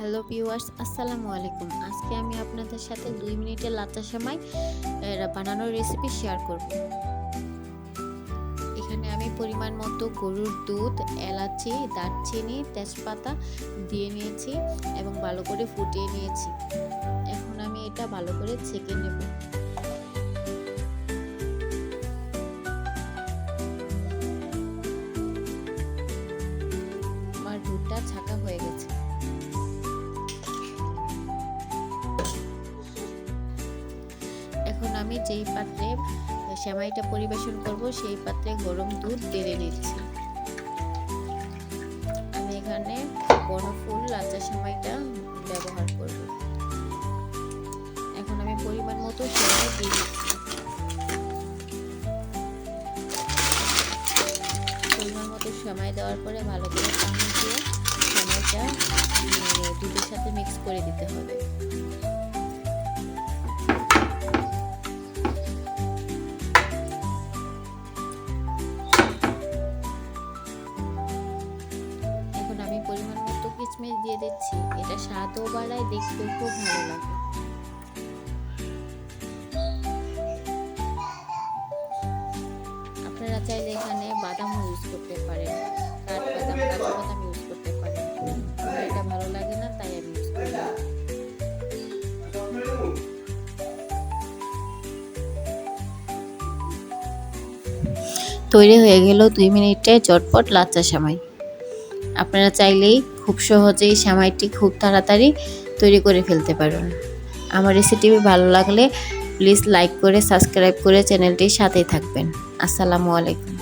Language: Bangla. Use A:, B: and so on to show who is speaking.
A: হ্যালো ভিউয়ার্স, আসসালামু আলাইকুম। আজকে আমি আপনাদের সাথে দুই মিনিটের লাচ্চা সেমাই বানানোর রেসিপি শেয়ার করব। এখানে আমি পরিমাণ মতো গরুর দুধ, এলাচি, দারচিনি, তেজপাতা দিয়ে নিয়েছি এবং ভালো করে ফুটিয়ে নিয়েছি। এখন আমি এটা ভালো করে ছেঁকে নেব। আমার দুধটা আমি যেই পাত্রে সেমাইটা পরিবেশন করব, সেই পাত্রে গরম দুধ বেড়ে নিচ্ছি। আমি এখানে বনফুল লাচা সেমাইটা ব্যবহার করব। এখন আমি পরিমাণ মতো সেমাই দিয়ে দিচ্ছি। পরিমাণ মতো সেমাই দেওয়ার পরে ভালো করে পানি দিয়ে সেমাইটা দুধের সাথে মিক্স করে দিতে হবে। কিচমিচ দিয়ে দিচ্ছি। এটা স্বাদও বাড়ায়, দেখতেও খুব ভালো লাগে। আপনারা চাইলে এখানে বাদাম ইউজ করতে পারেন। কাঠবাদাম কাজু বাদাম ইউজ করতে পারেন। এটা ভালো লাগে না, তাই আমি ইউজ করি তৈরি হয়ে গেল দুই মিনিটে চটপট লাচ্চা সেমাই। আপনারা চাইলেই খুব সহজেই সামাইটি খুব তাড়াতাড়ি তৈরি করে ফেলতে পারেন। আমার রেসিপি ভালো লাগলে প্লিজ লাইক করে সাবস্ক্রাইব করে চ্যানেলটির সাথেই থাকবেন। আসসালামু আলাইকুম।